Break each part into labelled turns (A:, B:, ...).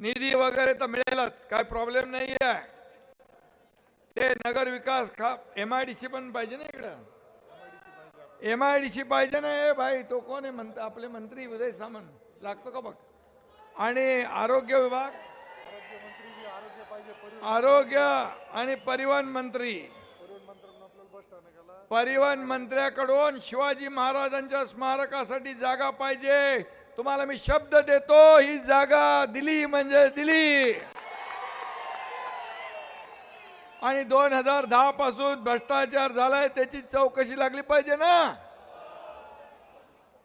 A: निधी वगैरे तर मिळेलच काय प्रॉब्लेम नाही आहे ते नगर विकास खा एम आय डी सी पण पाहिजे ना इकडं. एम आय डी सी पाहिजे ना हे भाई तो कोण आहे म्हणत आपले मंत्री उदय सामंत लागतो का बघ. आणि आरोग्य विभाग? आरोग्य आणि परिवहन मंत्री. परिवहन मंत्र्याकडून शिवाजी महाराजांच्या स्मारकासाठी जागा पाहिजे. तुम्हाला मी शब्द देतो ही जागा दिली म्हणजे दिली. आणि दोन हजार दहा पासून भ्रष्टाचार झालाय त्याची चौकशी लागली पाहिजे ना.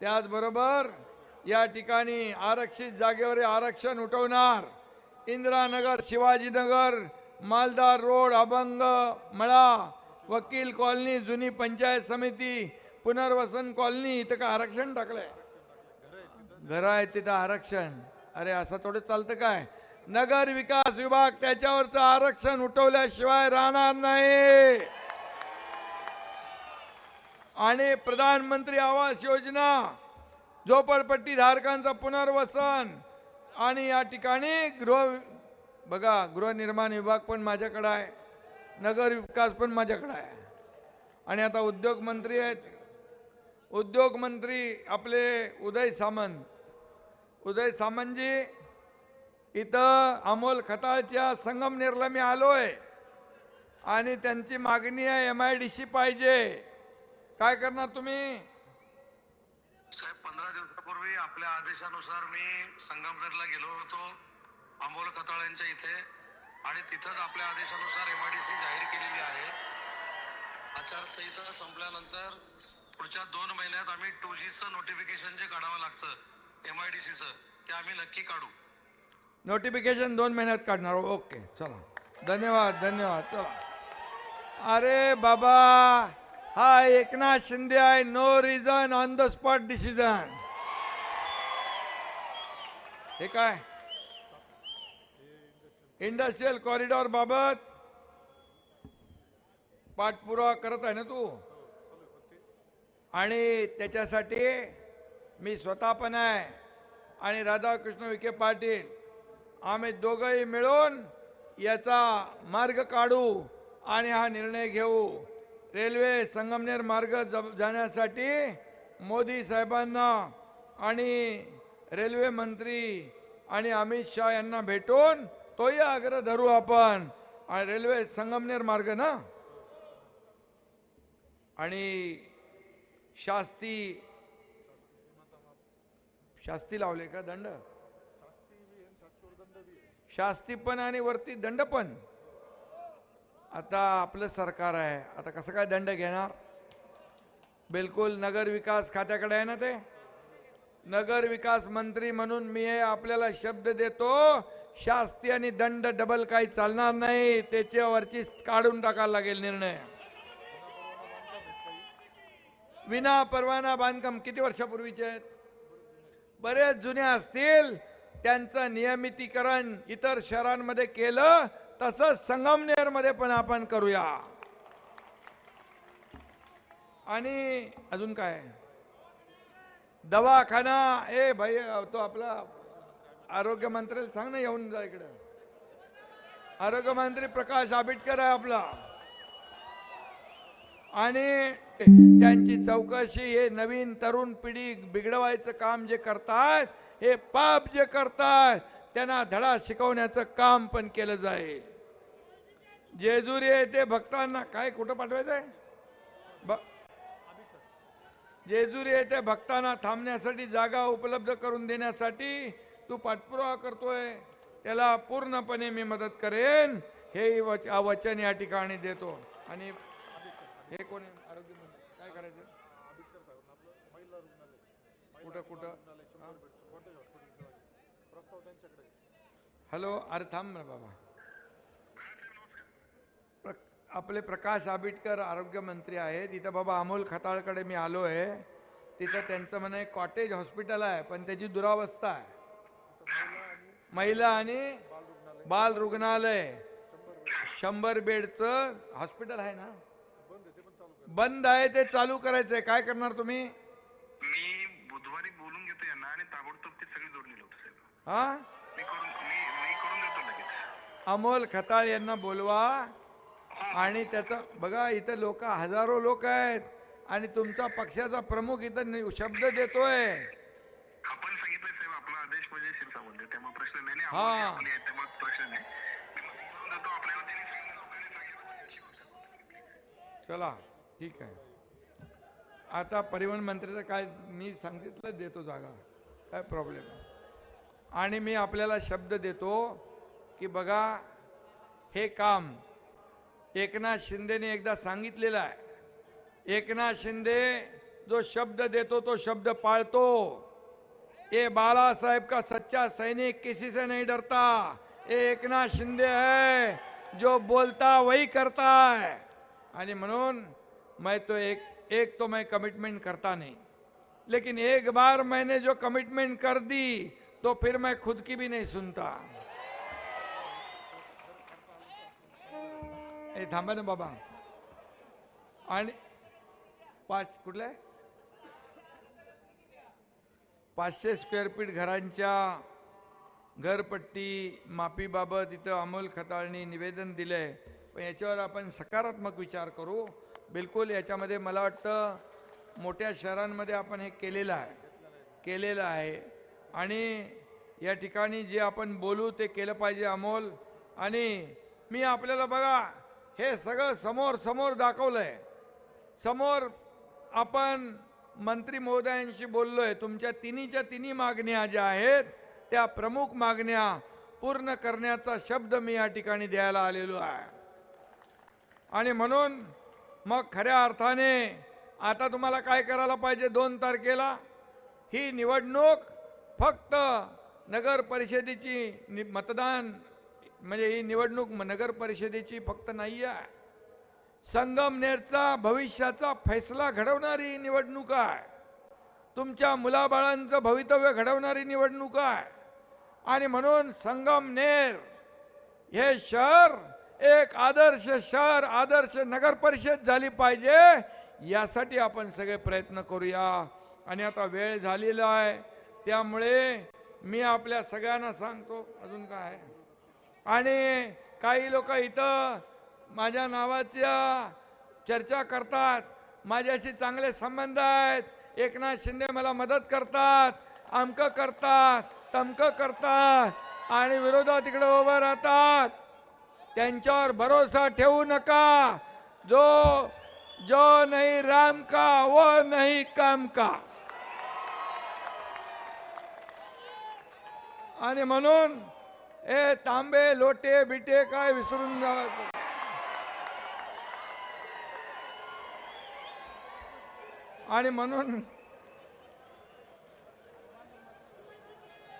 A: त्याचबरोबर या ठिकाणी आरक्षित जागेवर आरक्षण उठवणार. इंदिरानगर शिवाजीनगर मालदार रोड अभंग मळा वकील कॉलनी जुनी पंचायत समिती पुनर्वसन कॉलनी इथं का आरक्षण टाकलंय? घर आहेत तिथं आरक्षण. अरे असं थोडं चालतं काय? नगर विकास विभाग त्याच्यावरचं आरक्षण उठवल्याशिवाय राहणार नाही. आणि प्रधानमंत्री आवास योजना झोपडपट्टी धारकांचं पुनर्वसन आणि या ठिकाणी गृह बघा गृहनिर्माण विभाग पण माझ्याकडं आहे. नगर विकास पण माझ्याकडं आहे. आणि आता उद्योगमंत्री आहेत. उद्योग मंत्री आपले उदय सामंत उदय सामंतजी इथं अमोल खताळच्या संगमनेरला मी आलोय. आणि त्यांची मागणी आहे एम आय डी सी पाहिजे. काय करणार तुम्ही?
B: साहेब पंधरा दिवसापूर्वी आपल्या आदेशानुसार मी संगमनेरला गेलो होतो अमोल खताळ्यांच्या इथे. आणि तिथंच आपल्या आदेशानुसार एम आय डी सी जाहीर केलेली आहे. आचारसंहिता संपल्यानंतर पुढच्या दोन महिन्यात आम्ही टू जीचं नोटिफिकेशन जे काढावं लागतं एमआयडीसीचं ते आम्ही नक्की काढू.
A: नोटिफिकेशन दोन महिन्यात काढणार. ओके चला. धन्यवाद धन्यवाद. चला. अरे बाबा हा एकनाथ शिंदे आहे. No reason on the spot decision हे काय? इंडस्ट्रियल कॉरिडॉर बाबत पाठपुरावा करत आहे ना तू? आणि त्याच्यासाठी मी स्वतः पण आहे. आणि राधाकृष्ण विखे पाटील आम्ही दोघंही मिळून याचा मार्ग काढू आणि हा निर्णय घेऊ. रेल्वे संगमनेर मार्ग ज- जाण्यासाठी मोदी साहेबांना आणि रेल्वे मंत्री आणि अमित शहा यांना भेटून तोही आग्रह धरू आपण. आणि रेल्वे संगमनेर मार्ग ना? आणि शास्ती शास्ती लावले का दंड? शास्ती पण आणि वरती दंड पण. आता आपलं सरकार आहे. आता कसं काय दंड घेणार? बिलकुल नगर विकास खात्याकडे आहे ना ते? नगर विकास मंत्री म्हणून मी आपल्याला शब्द देतो शास्ती आणि दंड डबल काही चालणार नाही. त्याच्यावरची काढून टाकायला लागेल निर्णय. विना परवाना बांधकाम किती वर्षापूर्वीचे आहेत? बरेच जुन्या असतील त्यांचं नियमितीकरण इतर शहरांमध्ये केलं तसंच संगमनेरमध्ये पण आपण करूया. आणि अजून काय? दवाखाना ए भाई तो आपला आरोग्य मंत्र्याला सांग ना येऊन जा इकडं. आरोग्यमंत्री प्रकाश आंबेडकर आहे आपला. आणि त्यांची चौकशी हे नवीन तरुण पिढी बिघडवायचं काम जे करतात हे पाप जे करतात त्यांना धडा शिकवण्याचं काम पण केलं जाईल. जेजुरी आहे ते भक्तांना काय कुठं पाठवायचं आहे जेजुरी येथे भक्तांना थांबण्यासाठी जागा उपलब्ध करून देण्यासाठी तू पाठपुरावा करतोय. त्याला पूर्णपणे मी मदत करेन. हे वच- वचन या ठिकाणी देतो. आणि हे कोण आहे? आरोग्य मंत्री. काय करायचं कुठं कुठं? हा? हॅलो अरे थांब ना बाबा. प्र आपले प्रकाश आंबेडकर आरोग्य मंत्री आहेत. तिथं बाबा अमोल खताळकडे मी आलो आहे. तिथं त्यांचं म्हणे कॉटेज हॉस्पिटल आहे पण त्याची दुरावस्था आहे. महिला आणि बाल रुग्णालय शंभर बेडचं हॉस्पिटल आहे ना? बंद आहे ते चालू करायचंय. काय करणार तुम्ही?
B: मी बुधवारी बोलून घेतो यांना आणि ताबडतोब ती सगळी जोडणी लावतो साहेब.
A: हा?
C: मी करून मी मी करून देतो लगेच.
A: अमोल खताळ यांना बोलवा. आणि त्याचा बघा इथं लोक हजारो लोक आहेत. आणि तुमचा पक्षाचा प्रमुख इथं नि- शब्द देतोय.
C: आपण सांगितलं साहेब आपला आदेश म्हणजे त्यामुळे प्रश्न नाही नाही,
A: हा.
C: आपली आपली आहे त्यामुळे प्रश्न नाही. मी मध्ये करून देतो आपल्याला त्यांनी सांगितलं लोकांनी सांगितलं शिवसेना.
A: चला. ठीक आहे. आता परिवहन मंत्र्याचं काय मी सांगितलं देतो जागा. काय प्रॉब्लेम आणि मी आपल्याला शब्द देतो की बघा हे काम एकनाथ शिंदेने एकदा सांगितलेलं आहे. एकनाथ शिंदे जो शब्द देतो तो शब्द पाळतो. ये बाला साहेब का सच्चा सैनिक किसी से नहीं डरता? ये एकनाथ शिंदे है जो बोलता वही करता है. आणि म्हणून मैं तो एक एक तो मैं कमिटमेंट करता नहीं। लेकिन एक बार मैंने जो कमिटमेंट कर दी तो फिर मैं खुद की भी नहीं सुनता। ए थांबा ना बाबा। आणि पाच कुठले? पाचशे स्क्वेअर फीट घरांच्या घरपट्टी माफीबाबत इथं अमोल खताळणी निवेदन दिलं आहे पण याच्यावर आपण सकारात्मक विचार करू. बिलकुल याच्यामध्ये मला वाटतं मोठ्या शहरांमध्ये आपण हे केलेलं आहे. केलेलं आहे. आणि या ठिकाणी जे आपण बोलू ते केलं पाहिजे अमोल. आणि मी आपल्याला बघा हे सगळं समोर समोर दाखवलं आहे समोर आपण मंत्री महोदयांशी बोललो आहे तुमच्या तिन्हीच्या तिन्ही मागण्या ज्या आहेत त्या प्रमुख मागण्या पूर्ण करण्याचा शब्द मी या ठिकाणी द्यायला आलेलो आहे. आणि म्हणून मग खऱ्या अर्थाने आता तुम्हाला काय करायला पाहिजे दोन तारखेला? ही निवडणूक फक्त नगर परिषदेची नि मतदान म्हणजे ही निवडणूक नगर परिषदेची फक्त नाही आहे संगमनेरचा भविष्याचा फैसला घडवणारी निवडणूक आहे. तुमच्या मुलाबाळांचं भवितव्य घडवणारी निवडणूक आहे. आणि म्हणून संगमनेर हे शहर एक आदर्श शहर आदर्श नगर परिषद झाली पाहिजे. यासाठी आपण सगळे प्रयत्न करूया. आणि आता वेळ झालेला आहे. त्यामुळे मी आपल्या सगळ्यांना सांगतो अजून काय आहे? आणि काही लोक इथं माझ्या नावाच्या चर्चा करतात. माझ्याशी चांगले संबंध आहेत. एकनाथ शिंदे मला मदत करतात. अमकं करतात तमकं करतात. आणि विरोधात इकडे उभं राहतात. त्यांच्यावर भरोसा ठेवू नका. जो जो नाही राम का वो नाही काम का. आणि म्हणून ए तांबे लोटे बिटे काय विसरून जावायचं? आणि म्हणून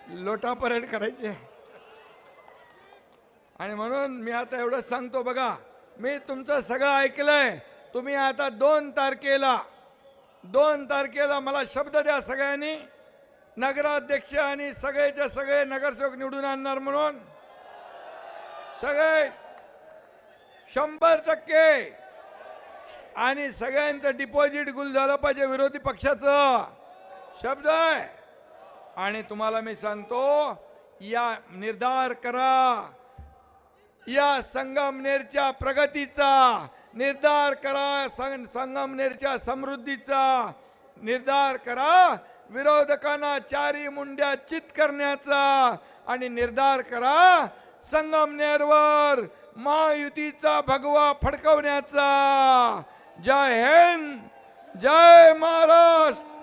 A: लोटा परेड करायची. आहे. आणि म्हणून मी आता एवढंच सांगतो बघा मी तुमचं सगळं ऐकलंय तुम्ही आता दोन तारखेला दोन तारखेला मला शब्द द्या सगळ्यांनी नगराध्यक्ष आणि सगळेच्या सगळे नगरसेवक निवडून आणणार म्हणून. सगळे शंभर टक्के. आणि सगळ्यांचं डिपॉझिट गुल झालं पाहिजे विरोधी पक्षाचं. शब्द आहे. आणि तुम्हाला मी सांगतो या निर्धार करा. या संगमनेरच्या प्रगतीचा निर्धार करा संग संगमनेरच्या समृद्धीचा निर्धार करा. विरोधकांना चारी मुंड्या चित करण्याचा आणि निर्धार करा. संगमनेरवर महायुतीचा भगवा फडकवण्याचा. जय हिंद जय महाराष्ट्र.